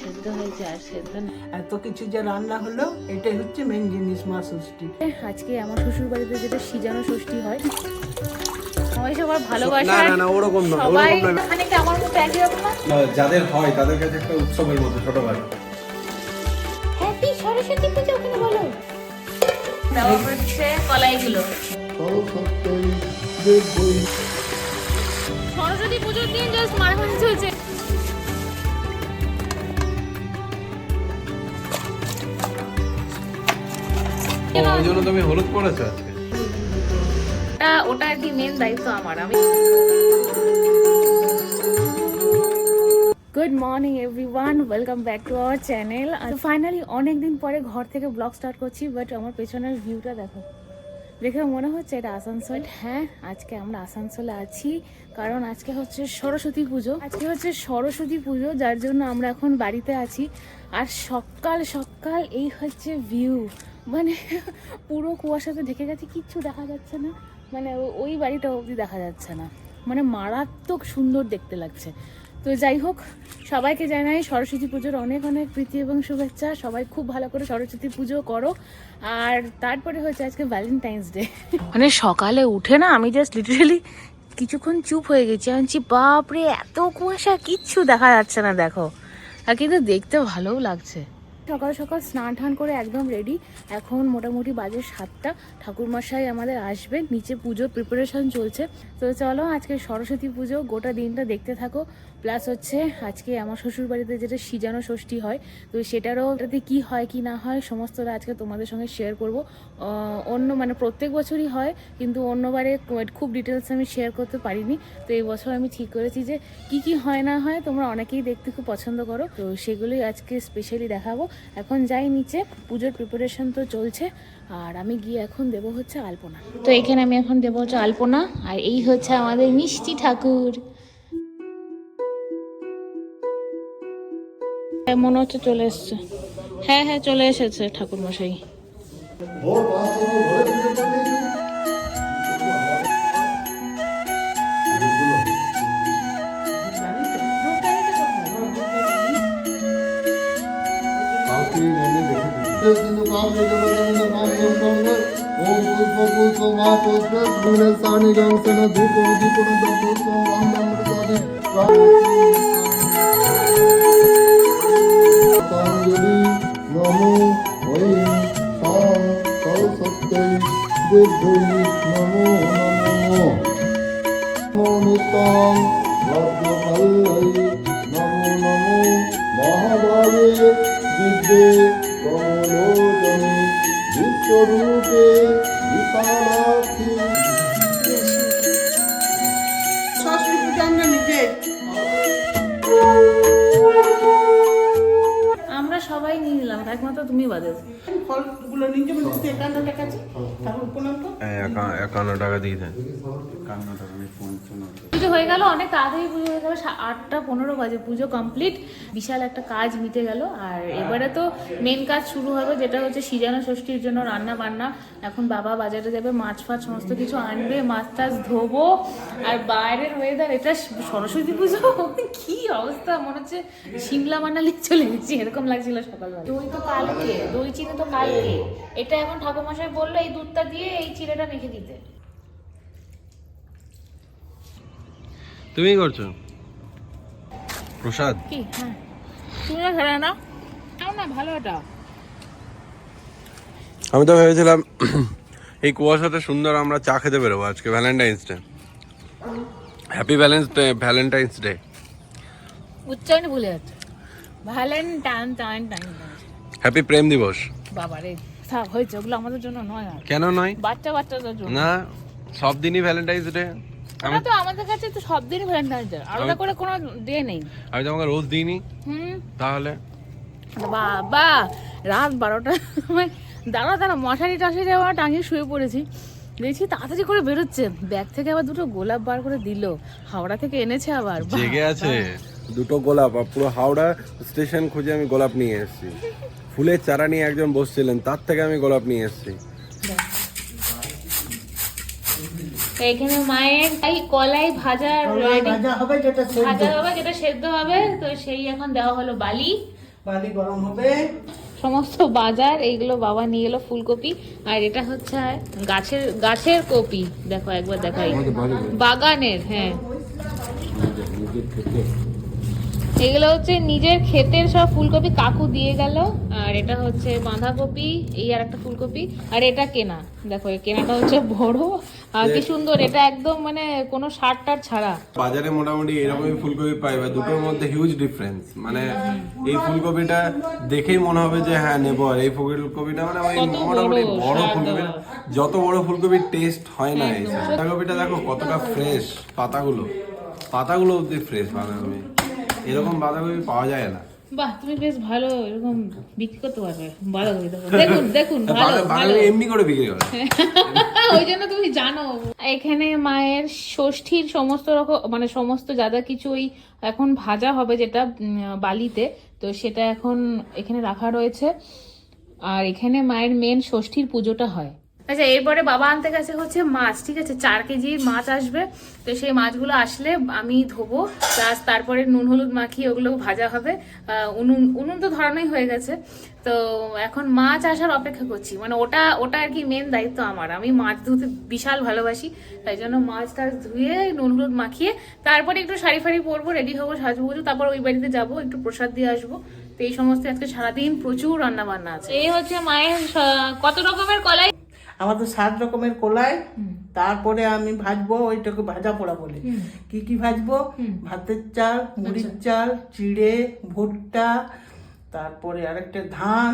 সেদ্ধ হয়েছে আর সেদ্ধ না। এত কিছু যে রান্না হলো এটাই হচ্ছে মেন জিনিস মা ষষ্ঠী। আজকে আমার শ্বশুর বাড়িতে যেটা সিজানো ষষ্ঠী হয় সবাই সবার ভালোবাসা। না না ওরকম না সবাই ওরকম আমার মতো একই রকম না যাদের হয় তাদের কাছে একটা উৎসবের মতো ছোটখাটো হ্যাপি সরস্বতী পুজো ওখানে বলো। দেওয়া হচ্ছে কলাইগুলো। সরস্বতী পুজোর দিন জাস্ট মারামারি চলছে। ওই জন্য তুমি হলুদ পড়েছো আজকে। ওটা ওটা আর কি মেন দায়িত্ব আমার আমি good morning everyone welcome back to our channel finally অনেকদিন পরে ঘর থেকে ব্লগ স্টার্ট করছি বাট আমার পেছনের ভিউটা দেখো। দেখে মনে হচ্ছে এটা আসানসোল। হ্যাঁ আজকে আমরা আসানসোলে আছি, কারণ আজকে হচ্ছে সরস্বতী পুজো। আজকে হচ্ছে সরস্বতী পুজো, যার জন্য আমরা এখন বাড়িতে আছি। আর সকাল সকাল এই হচ্ছে ভিউ মানে পুরো কুয়াশাতে ঢেকে গেছে, কিচ্ছু দেখা যাচ্ছে না। মানে ওই বাড়িটা অবধি দেখা যাচ্ছে না। মানে মারাত্মক সুন্দর দেখতে লাগছে। তো যাই হোক সবাইকে জানাই সরস্বতী পুজোর অনেক অনেক প্রীতি এবং শুভেচ্ছা। সবাই খুব ভালো করে সরস্বতী পুজো করো। আর তারপরে হচ্ছে আজকে ভ্যালেন্টাইন্স ডে মানে সকালে উঠে না আমি জাস্ট লিটারালি কিছুক্ষণ চুপ হয়ে গেছি। আমি বাপরে এত কুয়াশা কিচ্ছু দেখা যাচ্ছে না দেখো। আর কিন্তু দেখতে ভালোও লাগছে। সকাল সকাল স্নান টান করে একদম রেডি এখন মোটামুটি বাজে সাতটা। ঠাকুরমশাই আমাদের আসবে নিচে পুজোর প্রিপারেশন চলছে। তো চলো আজকে সরস্বতী পুজো গোটা দিনটা দেখতে থাকো। প্লাস হচ্ছে আজকে আমার শ্বশুর বাড়িতে যেটা সিজানো ষষ্ঠী হয়, তো সেটারও ওটাতে কি হয়, কি না হয়, সমস্তটা আজকে তোমাদের সঙ্গে শেয়ার করব। অন্য মানে প্রত্যেক বছরই হয়, কিন্তু অন্যবারে খুব ডিটেলস আমি শেয়ার করতে পারিনি। তো এই বছর আমি ঠিক করেছি যে কি কি হয়, না হয় তোমরা অনেকেই দেখতে খুব পছন্দ করো। তো সেগুলোই আজকে স্পেশালি দেখাবো। এখন যাই নিচে, পুজোর প্রিপারেশন তো চলছে, আর আমি গিয়ে এখন দেব হচ্ছে আলপনা। তো এখানে আমি এখন দেবো হচ্ছে আলপনা, আর এই হচ্ছে আমাদের মিষ্টি ঠাকুর। মনে হচ্ছে চলে এসছে। হ্যাঁ হ্যাঁ চলে এসেছে ঠাকুর মশাই পুষ্প পুষ্প মা পুষ্প ধুনে সানি গংসন ধূপ দীপন পুষ্প বন্ধন মৃতানি তাঞ্জলি নমো। ওই সাম সরস্বত্যৈ দেবৈ নমো নমো। নিতাম ভদ্রপল্লৈ নমো নমো দিব্যে কমলোচনে বিশ্বরূপে নিলাম একমাত্র তুমি ফলগুলো নিজে বলতে একান্ন টাকা আছে। ঠাকুর প্রণাম তো একান্ন টাকা দিয়ে দেন। পুজো হয়ে গেল অনেক তাড়াতাড়ি পুজো হয়ে গেল আটটা পনেরো বাজে পুজো কমপ্লিট বিশাল একটা কাজ মিটে গেল আর এবারে তো মেন কাজ শুরু হবে যেটা হচ্ছে সিজানো ষষ্ঠীর জন্য রান্না বান্না এখন বাবা বাজারে যাবে মাছ ফাছ সমস্ত কিছু আনবে মাছ টাছ ধোবো আর বাইরের ওয়েদার এটা সরস্বতী পুজো? কি অবস্থা? মনে হচ্ছে সিমলা মানালি চলে গেছি এরকম লাগছিল সকালবেলা। দই তো কালকে। দই চিনি তো কালকে। এটা এখন ঠাকুরমশাই বলল এই দুধটা দিয়ে এই চিড়েটা মেখে দিতে। তুমি করছ? প্রসাদ? কি? হ্যাঁ। তুমি না খেলে না? নাও না ভালো এটা। আমি তো ভেবেছিলাম এই কুয়াশাতে সুন্দর আমরা চা খেতে বেরোবো আজকে Valentine's Day happy valence Day Valentine's Day উচ্চারণ ভুলে যাচ্ছে। ভ্যালেন্টাইন টাইন টাইন হ্যাপি প্রেম দিবস বাবা থাক হয়েছে ওগুলো আমাদের জন্য নয় আর। কেন নয়? বাচ্চা বাচ্চাদের জন্য। না সব দিনই ভ্যালেন্টাইন্স ডে আমি তো আমাদের কাছে তো সব দিনই ভ্যালেন্টাইন ডে আলাদা করে কোনো ডে নেই। আমি তোমাকে রোজ দিইনি। হুম। তাহলে? বাবা রাত বারোটা সময় দাঁড়া দাঁড়া মশারি টাশারি আমার টাঙিয়ে শুয়ে পড়েছি। দেখছি তাড়াতাড়ি করে বেরোচ্ছে। ব্যাগ থেকে আবার দুটো গোলাপ বার করে দিল। হাওড়া থেকে এনেছে আবার। বাহ, জেগে আছে। দুটো গোলাপ পুরো হাওড়া স্টেশন খুঁজে আমি গোলাপ নিয়ে এসেছি। ফুলের চারা নিয়ে একজন বসছিলেন তার থেকে আমি গোলাপ নিয়ে এসেছি। এখানে মায়ের এই কলাই ভাজা রেডি। ভাজা হবে যেটা সেদ্ধ। ভাজা হবে যেটা সেদ্ধ হবে তো সেই এখন দেওয়া হলো বালি। বালি গরম হবে। সমস্ত বাজার এইগুলো বাবা নিয়ে গেলো ফুলকপি আর এটা হচ্ছে গাছের গাছের কপি। দেখো একবার দেখাই। বাগানের হ্যাঁ। এগুলো হচ্ছে নিজের ক্ষেতের সব ফুলকপি কাকু দিয়ে গেল। আর এটা হচ্ছে বাঁধাকপি এই আর একটা ফুলকপি। আর এটা কেনা। দেখো এই কেনাটা হচ্ছে বড়। আর কি সুন্দর এটা একদম মানে কোনো সার টার ছাড়া। বাজারে মোটামুটি এরকমই ফুলকপি পাই বা দুটোর মধ্যে হিউজ ডিফারেন্স মানে এই ফুলকপিটা দেখেই মনে হবে যে হ্যাঁ নেব। আর এই ফুলকপিটা মানে ওই মোটামুটি বড়, বড় ফুলকপি যত বড় ফুলকপির টেস্ট হয় না এই বাঁধাকপিটা দেখো কতটা ফ্রেশ পাতাগুলো। পাতাগুলো অব্দি ফ্রেশ বাঁধাকপি। এরকম বাঁধাকপি পাওয়া যায় না। বাহ তুমি বেশ ভালো এরকম বিক্রি করতে পারবে বাঁধাকপি দেখুন দেখুন ভালো ভালো। এমনি করে বিক্রি করে। ওই জন্য তুমি জানো এখানে মায়ের ষষ্ঠীর সমস্ত রকম মানে সমস্ত যা যা কিছু ওই এখন ভাজা হবে যেটা বালিতে তো সেটা এখন এখানে রাখা রয়েছে। আর এখানে মায়ের মেন ষষ্ঠীর পুজোটা হয়। আচ্ছা এরপরে বাবা আনতে গেছে হচ্ছে মাছ, ঠিক আছে? চার কেজির মাছ আসবে। তো সেই মাছগুলো আসলে আমি ধোবো প্লাস তারপরে নুন, হলুদ মাখিয়ে ওগুলো ভাজা হবে। উনুন উনুন তো ধরানোই হয়ে গেছে। তো এখন মাছ আসার অপেক্ষা করছি। মানে ওটা ওটা আর কি মেন দায়িত্ব আমার। আমি মাছ ধুতে বিশাল ভালোবাসি, তাই জন্য মাছ টাছ ধুয়ে, নুন, হলুদ মাখিয়ে, তারপরে একটু শাড়ি ফাড়ি পরবো রেডি হব সাজবো তারপর ওই বাড়িতে যাব, একটু প্রসাদ দিয়ে আসব। তো এই সমস্ত আজকে সারাদিন প্রচুর রান্না বান্না আছে। এই হচ্ছে মায়ের কত রকমের কলাই আমাদের সাত রকমের কলাই তারপরে আমি ভাজবো ওইটাকে ভাজা পোড়া বলে। কি কি ভাজবো? ভাতের চাল মুড়ির চাল চিড়ে ভুট্টা তারপরে আরেকটা ধান।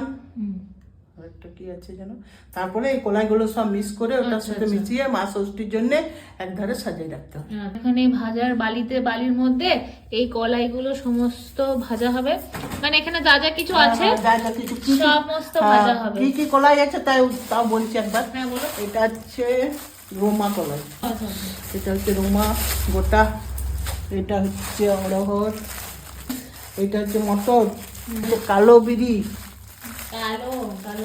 আরেকটা কি আছে যেন? তারপরে এই কলাইগুলো সব মিক্স করে ওটার সাথে মিশিয়ে মা ষষ্ঠীর জন্য একধারে সাজিয়ে রাখতে হবে এখানে ভাজার বালিতে বালির মধ্যে এই কলাইগুলো সমস্ত ভাজা হবে? মানে এখানে যা যা কিছু আছে যা যা কিছু কি কি- সমস্ত ভাজা হ্যাঁ, হবে। কি কি কলাই আছে তাই তাও বলছি একবার। হ্যাঁ বলো। এটা হচ্ছে রোমা কলাই। এটা হচ্ছে রোমা গোটা। এটা হচ্ছে অড়হর। এটা হচ্ছে মটর। কালো বিড়ি। কালো কালো।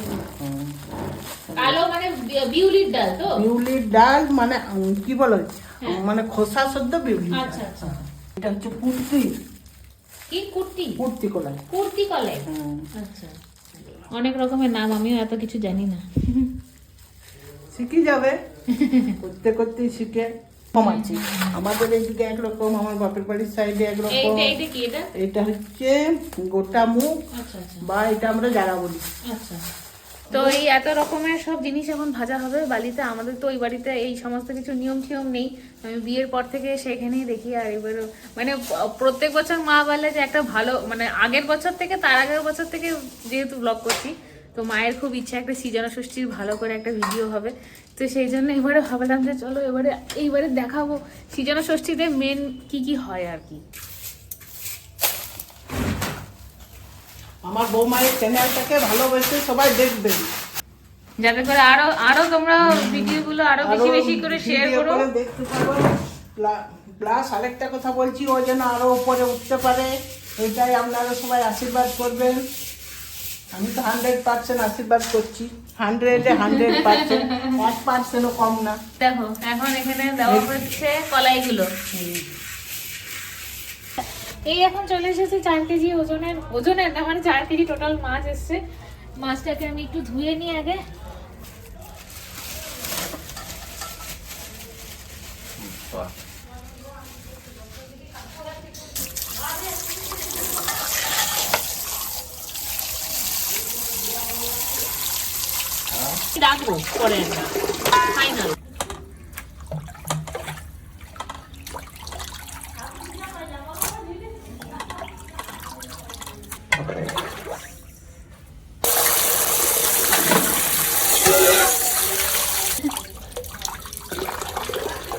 কালো মানে বিউলির ডাল তো? বিউলির ডাল মানে কি বলো? মানে খোসা সদ্য বিউলি আচ্ছা আচ্ছা। এটা হচ্ছে কুর্তি। কি কুর্তি? কুর্তি কলাই। কুর্তি কলাই? আচ্ছা। অনেক রকমের নাম আমিও এত কিছু জানি না। শিখে যাবে। করতে করতে শিখে। কম আছে। আমাদের এইদিকে একরকম আমার বাপের বাড়ির সাইডে একরকম। এটা? হচ্ছে গোটা মুখ আচ্ছা আচ্ছা। বা এটা আমরা যারা বলি। আচ্ছা। তো এই এত রকমের সব জিনিস এখন ভাজা হবে বালিতে। আমাদের তো ওই বাড়িতে এই সমস্ত কিছু নিয়ম টিয়ম নেই। আমি বিয়ের পর থেকে সেখানেই দেখি আর এবার মানে প্রত্যেক বছর মা বলে যে একটা ভালো মানে আগের বছর থেকে তার আগের বছর থেকে যেহেতু ব্লগ করছি তো মায়ের খুব ইচ্ছা একটা সৃজনা ষষ্ঠীর ভালো করে একটা ভিডিও হবে। তো সেই জন্য এবারে ভাবলাম যে চলো এবারে এইবারে দেখাবো সৃজনা ষষ্ঠীতে মেন কি কি হয় আর কি। আমার বৌমায়ের চ্যানেলটাকে ভালোবেসে সবাই দেখবেন। যাতে করে আরও আরও তোমরা ভিডিওগুলো আরও বেশি বেশি করে শেয়ার করো। দেখতে পারো। প্লাস আরেকটা কথা বলছি ও যেন আরও উপরে উঠতে পারে এটাই আপনারা সবাই আশীর্বাদ করবেন। আমি তো হান্ড্রেড পার্সেন্ট আশীর্বাদ করছি। হান্ড্রেডে হান্ড্রেড পার্সেন্ট এক পার্সেন্টও কম না। দেখো এখন এখানে দেওয়া হচ্ছে কলাইগুলো। এই এখন চলে এসেছে চার কেজি ওজনের ওজনের না মানে চার কেজি টোটাল মাছ এসছে। মাছটাকে আমি একটু ধুয়ে নিই আগে। রাখব পরে একটা ফাইনাল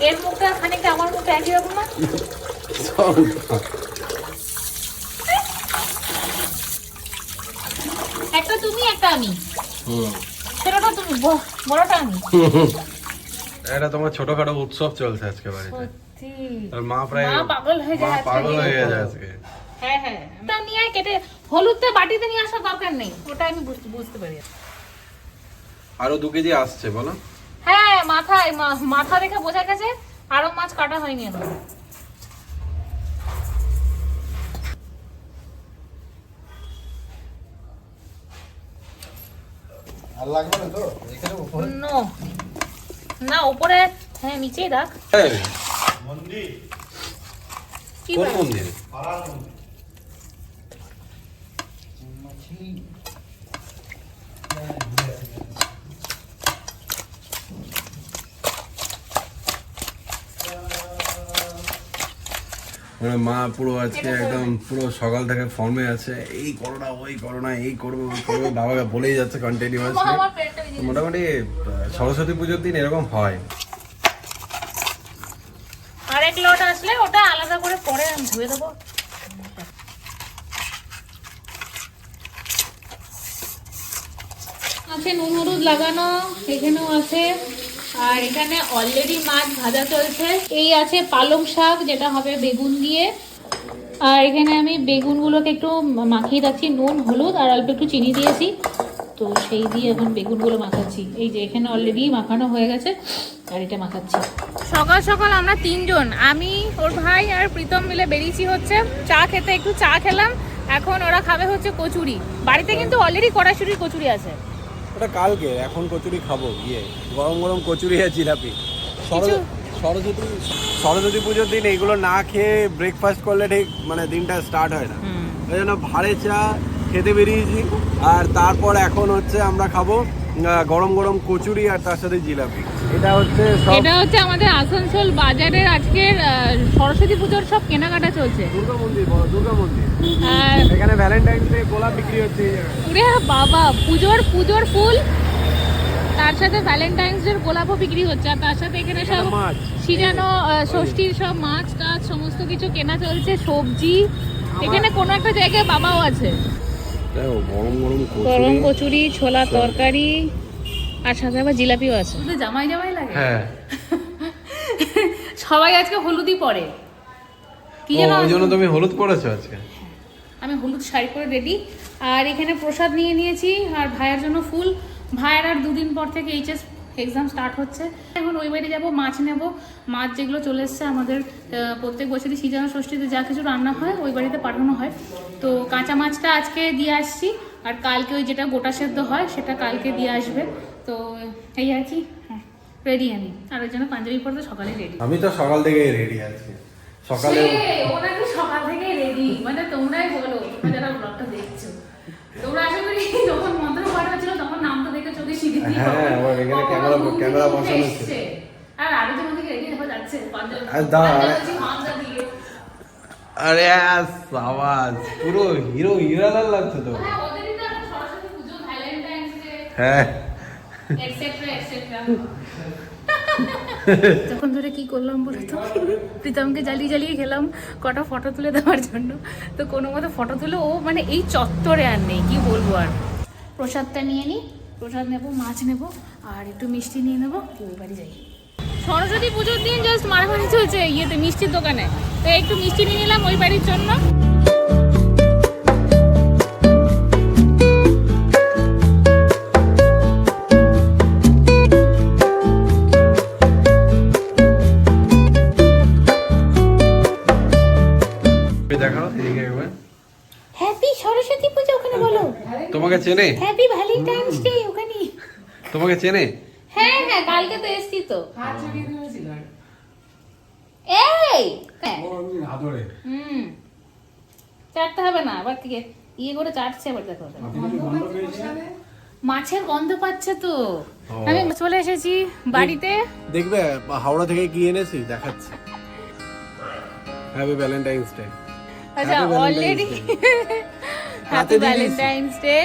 এর মুখটা খানিকটা আমার মুখটা একই রকম না একটা তুমি একটা আমি ছোটটা তুমি ব- বড়টা আমি এটা তোমার ছোটখাটো উৎসব চলছে আজকে বাড়িতে। আর মা প্রায় মা পাগল হয়ে যায় আজকে পাগল হয়ে যায় আজকে। হ্যাঁ হ্যাঁ। ওটা নিয়ে কেটে হলুদটা বাটিতে নিয়ে আসার দরকার নেই। ওটা আমি বুঝতে বুঝতে পারি। আরও দু কেজি আসছে বলো। হ্যাঁ মাথায় মাথা দেখে বোঝা গেছে আরও মাছ কাটা হয়নি এখন। আর লাগবে না তো? এখানে উপরে। নো। না উপরে। হ্যাঁ নিচেই রাখ কি কোন ব্যাপার? মন্দির। মানে মা পুরো আজকে একদম পুরো সকাল থেকে ফর্মে আছে এই করোনা ওই করো না এই করবে ওই করবে। বাবাকে বলেই যাচ্ছে কন্টিনিউয়াসলি মোটামুটি সরস্বতী পুজোর দিন এরকম হয়। আরেক লট আসলে ওটা আলাদা করে পরে আমি ধুয়ে দেবো। আছে নুন হলুদ লাগানো এখানেও আছে। আর এখানে অলরেডি মাছ ভাজা চলছে। এই আছে পালং শাক, যেটা হবে বেগুন দিয়ে। আর এখানে আমি বেগুনগুলোকে একটু মাখিয়ে রাখছি নুন, হলুদ আর অল্প একটু চিনি দিয়েছি। তো সেই দিয়ে এখন বেগুনগুলো মাখাচ্ছি। এই যে এখানে অলরেডি মাখানো হয়ে গেছে, আর এটা মাখাচ্ছি। সকাল সকাল আমরা তিনজন, আমি, ওর ভাই আর প্রীতম মিলে বেরিয়েছি হচ্ছে চা খেতে, একটু চা খেলাম। এখন ওরা খাবে হচ্ছে কচুরি। বাড়িতে কিন্তু অলরেডি কড়াইশুটির কচুরি আছে। ওটা কালকে এখন কচুরি খাব গিয়ে গরম গরম কচুরি আর জিলাপি। সরস্বতী সরস্বতী পুজোর দিন এইগুলো না খেয়ে ব্রেকফাস্ট করলে ঠিক মানে দিনটা স্টার্ট হয় না। ওই জন্য ভাড়ে চা খেতে বেরিয়েছি আর তারপর এখন হচ্ছে আমরা খাব গরম গরম কচুরি আর তার সাথে জিলাপি। এটা হচ্ছে এটা হচ্ছে আমাদের আসানসোল বাজারের আজকের সরস্বতী পুজোর সব কেনাকাটা চলছে। দুর্গা মন্দির বড় দুর্গা মন্দির। আর এখানে ভ্যালেন্টাইন্স ডে গোলাপ বিক্রি হচ্ছে। ওরে বাবা পুজোর পুজোর ফুল তার সাথে ভ্যালেন্টাইন্স এর গোলাপও বিক্রি হচ্ছে আর তার সাথে এখানে সব মাছ। সিজানো ষষ্ঠীর সব মাছ টাছ সমস্ত কিছু কেনা চলছে সবজি। এখানে কোনো একটা জায়গায় বাবাও আছে। গরম গরম গরম কচুরি। কচুরি ছোলা তরকারি আর সাথে আবার জিলাপিও আছে। জামাই জামাই লাগে? হ্যাঁ। সবাই আজকে হলুদই পরে। কি যেন ওই জন্য তুমি হলুদ পরেছো আজকে? আমি হলুদ শাড়ি পরে রেডি আর এখানে প্রসাদ নিয়ে নিয়েছি আর ভাইয়ের জন্য ফুল। ভাইয়ের আর দুদিন পর থেকে এইচএস এক্সাম স্টার্ট হচ্ছে। এখন ওই বাড়ি যাব মাছ নেব। মাছ যেগুলো চলে এসছে আমাদের প্রত্যেক বছরই সিজানো ষষ্ঠীতে যা কিছু রান্না হয় ওই বাড়িতে পাঠানো হয়। তো কাঁচা মাছটা আজকে দিয়ে আসছি আর কালকে ওই যেটা গোটা সেদ্ধ হয় সেটা কালকে দিয়ে আসবে। তো এই আর কি? হ্যাঁ রেডি আমি। আর ওই জন্য পাঞ্জাবি পরতে সকালে রেডি আমি তো সকাল থেকে রেডি আছি। সকালে ওরা কি সকাল থেকে রেডি মানে তোমরাই বলো তোমরা যারা ব্লগটা দেখছ। তোমরা আশা করি যখন মন্ত্র পাঠ হচ্ছিল তখন নামটা দেখে চোখে সিঁড়ি দিয়ে হ্যাঁ, এখানে ক্যামেরা- ক্যামেরা বসানো ছিল। আর আরও যেমন থেকে রেডি হয়ে যাচ্ছে পাঞ্জাবি আর দাঁড়া, আরে- পুরো হিরো হিরালাল লাগছে তো। হ্যাঁ। তখন ধরে কি করলাম বলে তো? প্রীতমকে জ্বালিয়ে জ্বালিয়ে খেলাম কটা ফটো তুলে দেওয়ার জন্য। তো কোনো মতো ফটো তুলে ও মানে এই চত্বরে আর নেই কি বলব আর। প্রসাদটা নিয়ে নিই প্রসাদ নেব মাছ নেব আর একটু মিষ্টি নিয়ে নেব ওই বাড়ি যাই। সরস্বতী পুজোর দিন জাস্ট মারামারি চলছে ইয়েতে মিষ্টির দোকানে। তো একটু মিষ্টি নিয়ে নিলাম ওই বাড়ির জন্য। তোমাকে চেনে? হ্যাপি ভ্যালেন্টাইন্স ডে ওখানে। তোমাকে চেনে? হ্যাঁ হ্যাঁ কালকে তো এসছি তো। এই হ্যাঁ। হুম। চাটতে হবে না আবার থেকে ইয়ে করে চাটছে আবার দেখো। মাছের গন্ধ পাচ্ছে তো। আমি চলে এসেছি বাড়িতে। দেখবে হাওড়া থেকে কি এনেছি দেখাচ্ছি। হ্যাপি ভ্যালেন্টাইন্স ডে আচ্ছা অলরেডি. হ্যাপি ভ্যালেন্টাইন্স ডে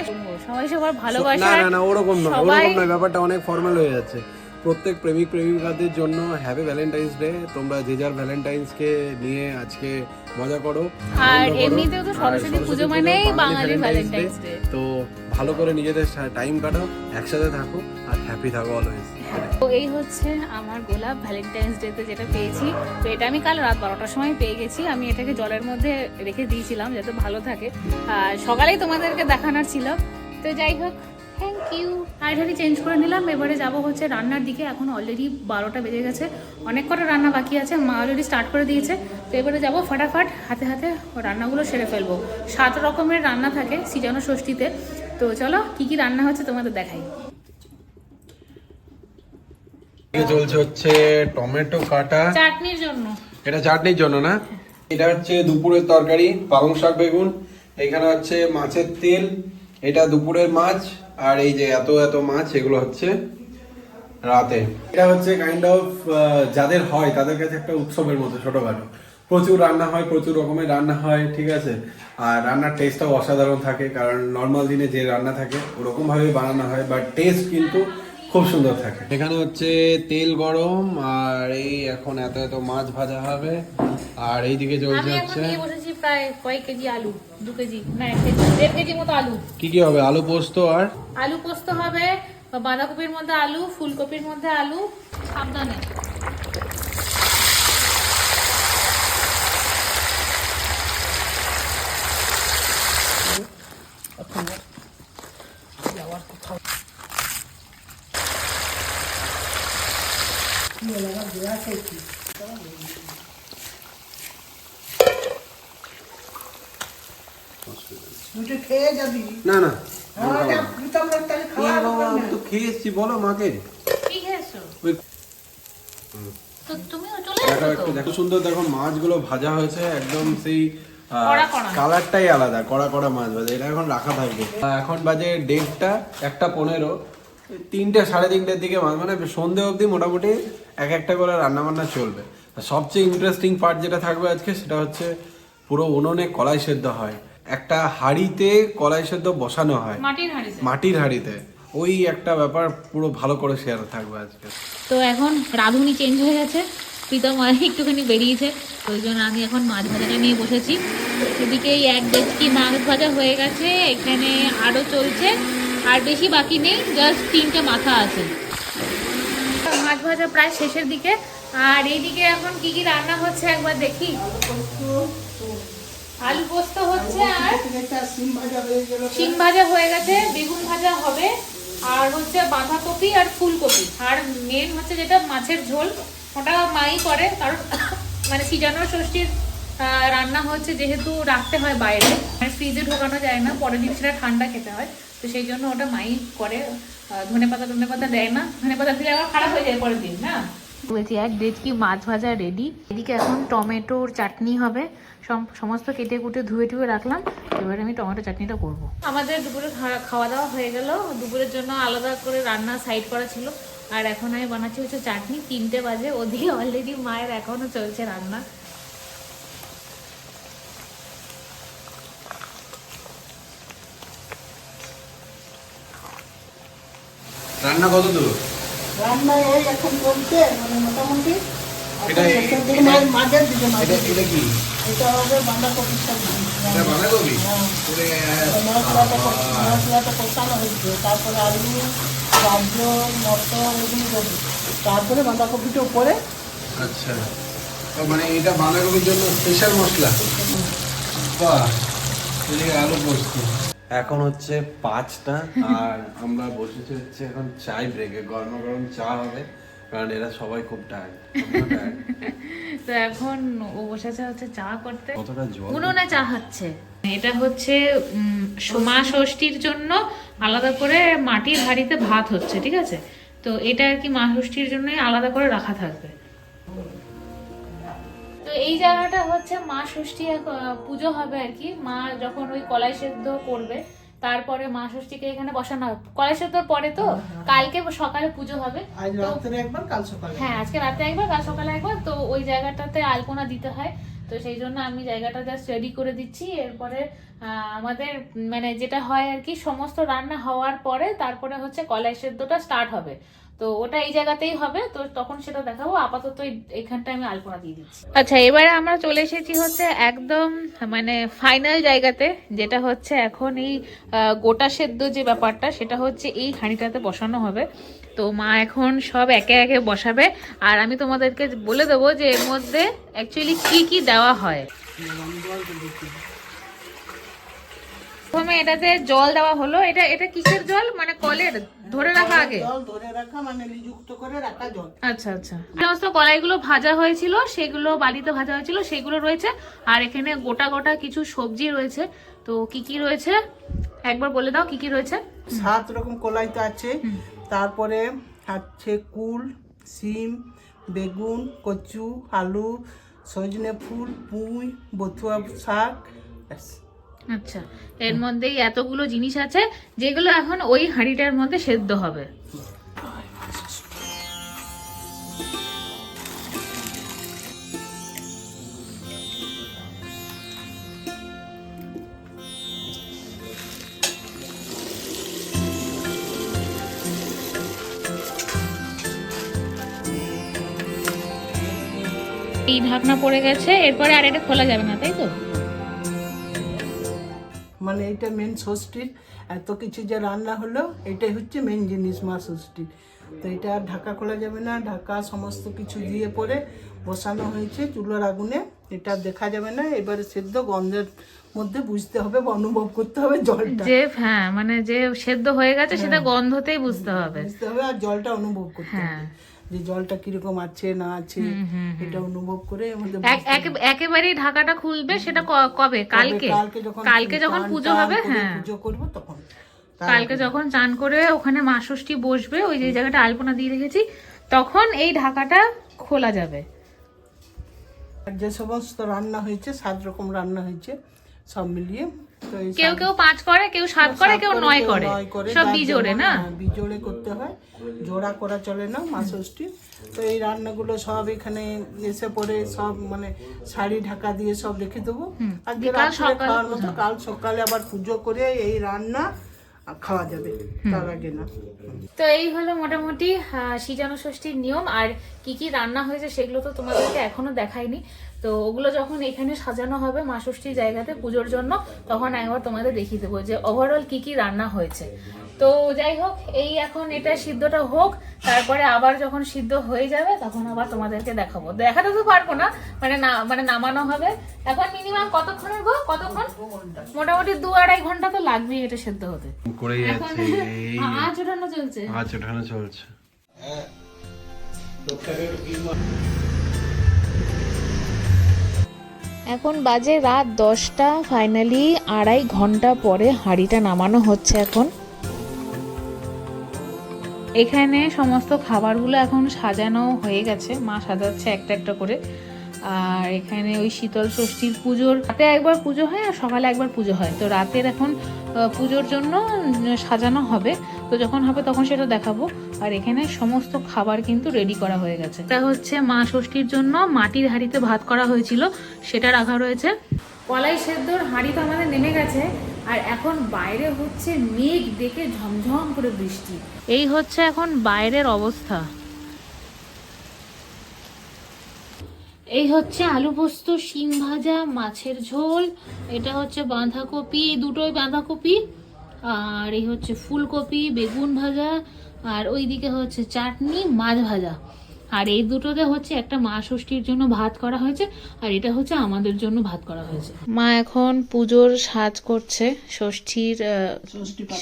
সবাই সবার না ভালোবাসা। না না ওরকম নয় ওরকম নয় ব্যাপারটা অনেক ফর্মাল হয়ে যাচ্ছে। প্রত্যেক প্রেমিক প্রেমিকাদের জন্য হ্যাপি ভ্যালেন্টাইন্স ডে তোমরা যে যার ভ্যালেন্টাইন্সকে নিয়ে আজকে মজা করো আর এমনিতেও তো সরস্বতী পুজো মানেই বাঙালি ভ্যালেন্টাইন্স ডে তো ভালো করে নিজেদের টাইম কাটাও একসাথে থাকো আর হ্যাপি থাকো অলওয়েজ তো এই হচ্ছে আমার গোলাপ ভ্যালেন্টাইন্স ডেতে যেটা পেয়েছি। তো এটা আমি কাল রাত বারোটার সময় পেয়ে গেছি। আমি এটাকে জলের মধ্যে রেখে দিয়েছিলাম যাতে ভালো থাকে। আর সকালেই তোমাদেরকে দেখানোর ছিল। তো যাই হোক থ্যাংক ইউ আইডারি চেঞ্জ করে নিলাম। এবারে যাব হচ্ছে রান্নার দিকে। এখন অলরেডি বারোটা বেজে গেছে। অনেক কটা রান্না বাকি আছে। মা অলরেডি স্টার্ট করে দিয়েছে। তো এবারে যাব ফাটাফাট। হাতে হাতে রান্নাগুলো সেরে ফেলব। সাত রকমের রান্না থাকে সিজানো ষষ্ঠীতে। তো চলো, কি কি রান্না হচ্ছে তোমাদের দেখাই। চলছে হচ্ছে টমেটো কাটা। চাটনির জন্য। এটা চাটনির জন্য না? এটা হচ্ছে দুপুরের তরকারি পালং শাক বেগুন এখানে হচ্ছে মাছের তেল এটা দুপুরের মাছ আর এই যে এত এত মাছ এগুলো হচ্ছে রাতে। এটা হচ্ছে কাইন্ড অফ যাদের হয় তাদের কাছে একটা উৎসবের মতো ছোটখাটো। প্রচুর রান্না হয় প্রচুর রকমের রান্না হয় ঠিক আছে? আর রান্নার টেস্টটাও অসাধারণ থাকে কারণ নর্মাল দিনে যে রান্না থাকে ওরকম ভাবে বানানো হয় বাট টেস্ট কিন্তু খুব সুন্দর থাকে। এখানে হচ্ছে তেল গরম আর এই এখন এত এত মাছ ভাজা হবে আর এইদিকে চলছে আমি এখন হচ্ছে বসেছি প্রায় কয়েক কেজি আলু দু কেজি না এক কেজি দেড় কেজি মতো আলু। কি কি হবে? আলু পোস্ত আর? আলু পোস্ত হবে বাঁধাকপির মধ্যে আলু ফুলকপির মধ্যে আলু সাবধানে তুই খেয়ে যাবি? না না। তো খেয়ে এসছি বলো মাকে। কি খেয়েছো? ওই- তো তুমিও চলে দেখো একটু দেখো সুন্দর দেখো মাছগুলো ভাজা হয়েছে একদম সেই। কালারটাই আলাদা কড়া কড়া মাছ ভাজা এটা এখন রাখা থাকবে। এখন বাজে দেড়টা একটা পনেরো তিনটে সাড়ে তিনটের দিকে মানে সন্ধে অবধি মোটামুটি এক একটা করে রান্না বান্না চলবে। আর সবচেয়ে ইন্টারেস্টিং পার্ট যেটা থাকবে আজকে সেটা হচ্ছে পুরো উনুনে কলাই সেদ্ধ হয়। একটা হাঁড়িতে কলাই সেদ্ধ বসানো হয়। মাটির হাঁড়িতে। মাটির হাঁড়িতে। ওই একটা ব্যাপার পুরো ভালো করে শেয়ার থাকবে আজকে। তো এখন রাঁধুনি চেঞ্জ হয়ে গেছে। প্রীতম আর একটুখানি বেরিয়েছে। ওই জন্য আমি এখন মাছ ভাজাটা নিয়ে বসেছি। এদিকে এই এক ডেচকি মাছ ভাজা হয়ে গেছে। এখানে আরও চলছে। আর বেশি বাকি নেই জাস্ট তিনটে মাথা আছে। মাছ ভাজা প্রায় শেষের দিকে। আর এইদিকে এখন কি কি রান্না হচ্ছে একবার দেখি। আলু পোস্ত হচ্ছে আর হয়ে শিম ভাজা হয়ে গেছে বেগুন ভাজা হবে আর হচ্ছে বাঁধাকপি আর ফুলকপি। আর মেন হচ্ছে যেটা মাছের ঝোল ওটা মাই করে কারণ মানে সিজানো ষষ্ঠীর রান্না হচ্ছে যেহেতু রাখতে হয় বাইরে মানে ফ্রিজে ঢোকানো যায় না পরের দিন সেটা ঠান্ডা খেতে হয় তো সেই জন্য ওটা মাই করে ধনে পাতা ধনে পাতা দেয় না ধনে পাতা দিলে আবার খারাপ হয়ে যায় পরের দিন না? বলছি এক ডেচকি মাছ ভাজা রেডি এদিকে এখন টমেটোর চাটনি হবে। সমস্ত কেটে কুটে ধুয়ে টুয়ে রাখলাম। এবারে আমি টমেটো চাটনিটা করব। আমাদের দুপুরে খাওয়া দাওয়া হয়ে গেল। দুপুরের জন্য আলাদা করে রান্না সাইড করা ছিল। আর এখন আমি বানাচ্ছি হচ্ছে চাটনি। তিনটে বাজে। ওদিকে অলরেডি মায়ের এখনও চলছে রান্না। রান্না কত দূর? রান্না এই এখন চলছে মানে মোটামুটি মাঝের দিকে এটা কি? এটা হবে বাঁধাকপির সবজি বাঁধাকপি? হ্যাঁ। মশলাটা কষানো হচ্ছে তারপরে আলু গাজর মটর এগুলো তারপরে বাঁধাকপিটা উপরে। আচ্ছা। মানে এটা বাঁধাকপির জন্য স্পেশাল মশলা? বাহ আলু পোস্ত। এখন হচ্ছে পাঁচটা আর আমরা বসেছি হচ্ছে এখন চাই ব্রেকে গরম গরম চা হবে কারণ এরা সবাই খুব টায়ার্ড তো এখন ও বসেছে হচ্ছে চা করতে। উনুনে চা হচ্ছে এটা হচ্ছে উম, মা ষষ্ঠীর জন্য আলাদা করে মাটির হাঁড়িতে ভাত হচ্ছে ঠিক আছে? তো এটা আর কি মা ষষ্ঠীর জন্যই আলাদা করে রাখা থাকবে। তো এই জায়গাটা হচ্ছে মা ষষ্ঠী পুজো হবে আর কি। মা যখন ওই কলাই সেদ্ধ করবে তারপরে মা ষষ্ঠীকে এখানে বসানো হবে। কলাই সেদ্ধর পরে তো কালকে সকালে পুজো হবে। হ্যাঁ আজকে রাতে একবার কাল সকালে একবার। তো ওই জায়গাটাতে আলপনা দিতে হয়। তো সেই জন্য আমি জায়গাটা জাস্ট রেডি করে দিচ্ছি। এরপরে আহ, আমাদের মানে যেটা হয় আর কি সমস্ত রান্না হওয়ার পরে তারপরে হচ্ছে কলাই সেদ্ধটা স্টার্ট হবে। তো ওটা এই জায়গাতেই হবে, তো তখন সেটা দেখাবো। আপাতত এইখানটা আমি আলপনা দিয়ে দিচ্ছি। আচ্ছা এবারে আমরা চলে এসেছি হচ্ছে একদম মানে ফাইনাল জায়গাতে, যেটা হচ্ছে এখন এই গোটা সেদ্ধ যে ব্যাপারটা, সেটা হচ্ছে এই হাঁড়িটাতে বসানো হবে। তো মা এখন সব একে একে বসাবে। আর আমি তোমাদেরকে বলে দেবো যে এর মধ্যে অ্যাকচুয়ালি কি কি দেওয়া হয়। প্রথমে এটাতে জল দেওয়া হলো এটা এটা কিসের জল? মানে কলের ধরে রাখা আগে? জল ধরে রাখা মানে করে রাখা জল। আচ্ছা আচ্ছা। সমস্ত কলাইগুলো ভাজা হয়েছিল সেগুলো বালিতে ভাজা হয়েছিল সেগুলো রয়েছে। আর এখানে গোটা গোটা কিছু সবজি রয়েছে। তো কি কি রয়েছে? একবার বলে দাও কি কি রয়েছে? সাত রকম কলাই তো আছে। তারপরে আছে কুল সিম বেগুন কচু আলু সজনে ফুল পুঁই বথুয়া শাক ব্যাস। আচ্ছা এর মধ্যেই এতগুলো জিনিস আছে, যেগুলো এখন ওই হাঁড়িটার মধ্যে সেদ্ধ হবে। এই ঢাকনা পড়ে গেছে, এরপরে আর এটা খোলা যাবে না, তাই তো? মানে এটা মেন ষষ্ঠীর। এত কিছু যে রান্না হলো এটাই হচ্ছে মেন জিনিস মা ষষ্ঠীর। তো এটা আর ঢাকা খোলা যাবে না ঢাকা সমস্ত কিছু দিয়ে পরে বসানো হয়েছে চুলোর আগুনে। এটা দেখা যাবে না এবারে সেদ্ধ গন্ধের মধ্যে বুঝতে হবে বা অনুভব করতে হবে জলটা। যে হ্যাঁ মানে যে সেদ্ধ হয়ে গেছে সেটা গন্ধতেই বুঝতে হবে। বুঝতে হবে আর জলটা অনুভব করতে হ্যাঁ। হবে যে জলটা কীরকম আছে না আছে এটা অনুভব করে একেবারেই ঢাকাটা খুলবে সেটা কবে? কালকে? কালকে যখন পুজো হবে? হ্যাঁ। পুজো করব তখন। কালকে যখন চান করে ওখানে মা ষষ্ঠী বসবে ওই যে জায়গাটা আলপনা দিয়ে রেখেছি তখন এই ঢাকাটা খোলা যাবে। আর যে সমস্ত রান্না হয়েছে সাত রকম রান্না হয়েছে সব মিলিয়ে। কেউ কেউ পাঁচ করে কেউ সাত করে কেউ নয় করে। সব বিজোড়ে না? হ্যাঁ, বিজোড়ে করতে হয়। জোড়া করা চলে না মা ষষ্ঠী। তো এই রান্নাগুলো সব এখানে এসে পরে সব মানে শাড়ি ঢাকা দিয়ে সব রেখে দেবো। আর রাত্রে খাওয়ার মতো কাল সকালে আবার পুজো করে এই রান্না খাওয়া যাবে তার আগে না। তো এই হলো মোটামুটি সিজানো ষষ্ঠীর নিয়ম। আর কি কি রান্না হয়েছে সেগুলো তো তোমাদেরকে এখনও দেখাইনি। তো ওগুলো যখন এখানে সাজানো হবে মা ষষ্ঠীর জায়গাতে পুজোর জন্য তখন একবার তোমাদের দেখিয়ে দেবো যে ওভারঅল কি কি রান্না হয়েছে। তো যাই হোক এই এখন এটা সিদ্ধটা হোক তারপরে আবার যখন সিদ্ধ হয়ে যাবে তখন আবার তোমাদেরকে দেখাবো। দেখাতে তো পারব না মানে না মানে নামানো হবে। এখন মিনিমাম কতক্ষণের গো? কতক্ষণ? মোটামুটি দু আড়াই ঘণ্টা তো লাগবেই এটা সেদ্ধ হতে। করে এখন আঁচ ওঠানো চলছে। আজ ওঠানো চলছে। এখন বাজে রাত দশটা ফাইনালি আড়াই ঘণ্টা পরে হাঁড়িটা নামানো হচ্ছে এখন। এখানে সমস্ত খাবারগুলো এখন সাজানো হয়ে গেছে। মা সাজাচ্ছে একটা একটা করে। আর এখানে ওই শীতল ষষ্ঠীর পুজোর রাতে একবার পুজো হয় আর সকালে একবার পুজো হয়। তো রাতের এখন পুজোর জন্য সাজানো হবে। তো যখন হবে তখন সেটা দেখাবো। আর এখানে সমস্ত খাবার কিন্তু রেডি করা হয়ে গেছে। এটা হচ্ছে মা ষষ্ঠীর জন্য মাটির হাঁড়িতে ভাত করা হয়েছিল। সেটা রাখা রয়েছে। কলাই সেদ্ধর হাঁড়ি তো আমাদের নেমে গেছে। আর এখন বাইরে হচ্ছে মেঘ দেখে ঝমঝম করে বৃষ্টি। এই হচ্ছে এখন বাইরের অবস্থা। এই হচ্ছে আলু পোস্ত শিম ভাজা মাছের ঝোল এটা হচ্ছে বাঁধাকপি এই দুটোই বাঁধাকপি। আর এই হচ্ছে ফুলকপি বেগুন ভাজা আর ওইদিকে হচ্ছে চাটনি মাছ ভাজা। আর এই দুটোতে হচ্ছে একটা মা ষষ্ঠীর জন্য ভাত করা হয়েছে আর এটা হচ্ছে আমাদের জন্য ভাত করা হয়েছে। মা এখন পুজোর সাজ করছে ষষ্ঠীর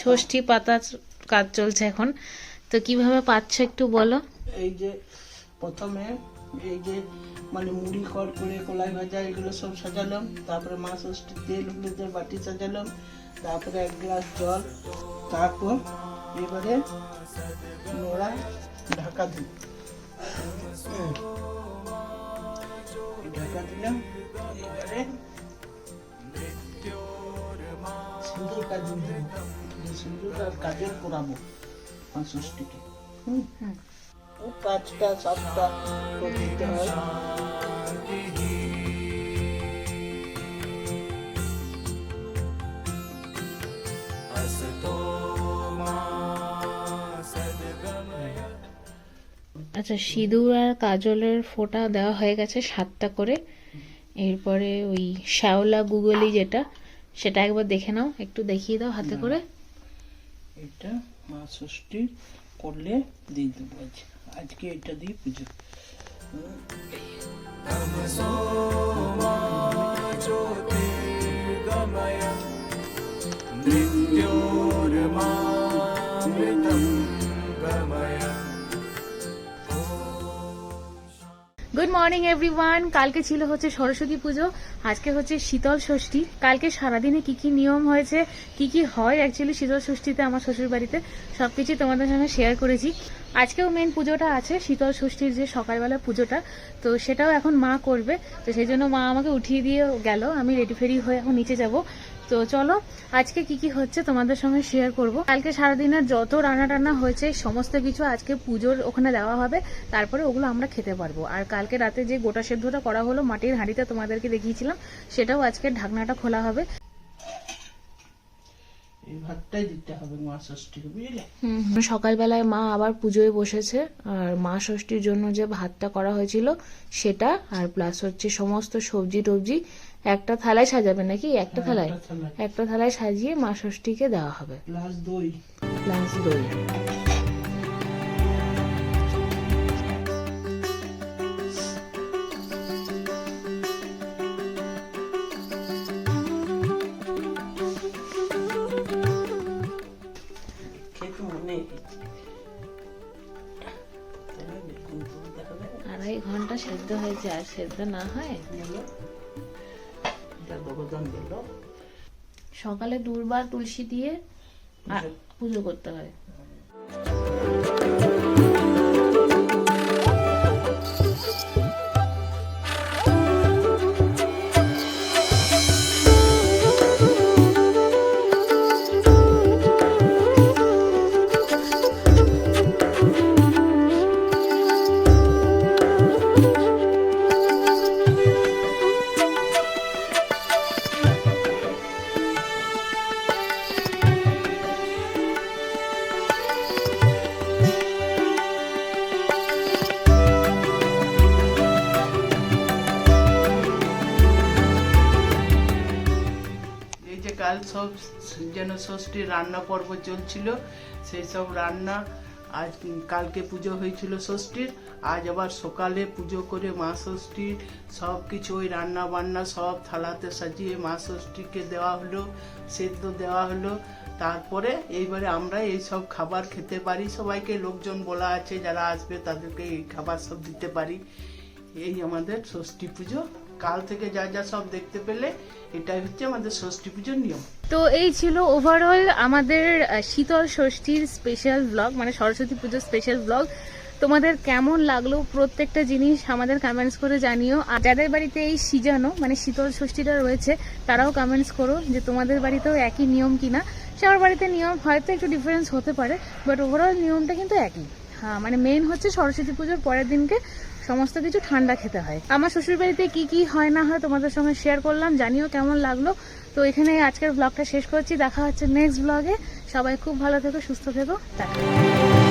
ষষ্ঠী পাতা। কাজ চলছে এখন। তো কীভাবে পাচ্ছে একটু বলো? এই যে প্রথমে এই যে মানে মুড়ি কর করে কলাই ভাজা, এগুলো সব সাজালাম। তারপরে মা ষষ্ঠী তেল, হলুদের বাটি সাজালাম। তারপরে এক গ্লাস জল। তারপর এবারে নোড়া, ঢাকা দিই ঢাকা দিলাম। এবারে সিঁদুর কাজল দেবো সিঁদুর আর কাজল করাবো মা ষষ্ঠীকে হুম। পাঁচটা সাতটা দিতে হয়। আচ্ছা সিঁদুর আর কাজলের ফোঁটা দেওয়া হয়ে গেছে সাতটা করে। এরপরে ওই শ্যাওলা গুগলি যেটা সেটা একবার দেখে নাও একটু দেখিয়ে দাও হাতে করে। এটা মা ষষ্ঠী করলে দিয়ে দেবো আজ আজকে এটা দিয়ে পুজো। গুড মর্নিং এভরিওয়ান কালকে ছিল হচ্ছে সরস্বতী পুজো, আজকে হচ্ছে শীতল ষষ্ঠী। কালকে সারাদিনে কি কি নিয়ম হয়েছে, কি কি হয় অ্যাকচুয়ালি শীতল ষষ্ঠীতে আমার শ্বশুর বাড়িতে সবকিছু তোমাদের সঙ্গে শেয়ার করেছি। আজকেও মেন পুজোটা আছে, শীতল ষষ্ঠীর যে সকালবেলা পুজোটা, তো সেটাও এখন মা করবে, তো সেই জন্য মা আমাকে উঠিয়ে দিয়ে গেল, আমি রেডি ফেরি হয়ে এখন নিচে যাব। তো চলো, আজকে কি কি হচ্ছে তোমাদের সঙ্গে শেয়ার করব। কালকে সারাদিনের যত রান্না টান্না হয়েছে, সমস্ত কিছু আজকে পুজোর ওখানে দেওয়া হবে, তারপরে ওগুলো আমরা খেতে পারব। আর কালকে রাতে যে গোটা সেদ্ধটা করা হলো, মাটির হাঁড়িতে তোমাদেরকে দেখিয়েছিলাম, সেটাও আজকে ঢাকনাটা খোলা হবে। এই ভাতটাই দিতে হবে মা ষষ্ঠীকে বুঝলে? সকালবেলায় মা আবার পুজোয় বসেছে আর মা ষষ্ঠীর জন্য যে ভাতটা করা হয়েছিল সেটা আর প্লাস হচ্ছে সমস্ত সবজি টবজি একটা থালায় সাজাবে নাকি? একটা থালায়। একটা থালায়। একটা থালায় সাজিয়ে মা ষষ্ঠীকে দেওয়া হবে। প্লাস দই। প্লাস দই। সেদ্ধ না হয়? সকালে দুর্বার তুলসী দিয়ে পুজো করতে হয়। রান্না পর্ব চলছিল সেই সব রান্না আজ কালকে পুজো হয়েছিল ষষ্ঠীর, আজ আবার সকালে পুজো করে মা ষষ্ঠীর সব কিছু ওই রান্না বান্না সব থালাতে সাজিয়ে মা ষষ্ঠীকে দেওয়া হলো, সেদ্ধ দেওয়া হলো, তারপরে এইবারে আমরা এই সব খাবার খেতে পারি, সবাইকে লোকজন বলা আছে যারা আসবে তাদেরকে এই খাবার সব দিতে পারি, এই আমাদের ষষ্ঠী পুজো। কাল থেকে যা যা সব দেখতে পেলে, এটাই হচ্ছে আমাদের ষষ্ঠী পুজোর নিয়ম। তো এই ছিল ওভারঅল আমাদের শীতল ষষ্ঠীর স্পেশাল ব্লগ মানে সরস্বতী পুজোর স্পেশাল ব্লগ তোমাদের কেমন লাগল? প্রত্যেকটা জিনিস আমাদের কমেন্টস করে জানিও। আর যাদের বাড়িতে এই সিজানো মানে শীতল ষষ্ঠীটা রয়েছে, তারাও কমেন্টস করো যে তোমাদের বাড়িতেও একই নিয়ম কিনা। সবার বাড়িতে নিয়ম হয়তো একটু ডিফারেন্স হতে পারে বাট ওভারঅল নিয়মটা কিন্তু একই। হ্যাঁ মানে মেন হচ্ছে সরস্বতী পুজোর পরের দিনকে সমস্ত কিছু ঠান্ডা খেতে হয়। আমার শ্বশুর বাড়িতে কি কি হয় না হয় তোমাদের সঙ্গে শেয়ার করলাম, জানিও কেমন লাগল। তো এখানে আজকের ব্লগটা শেষ করছি, দেখা হচ্ছে নেক্সট ব্লগে সবাই খুব ভালো থেকো, সুস্থ থেকো, টাটা।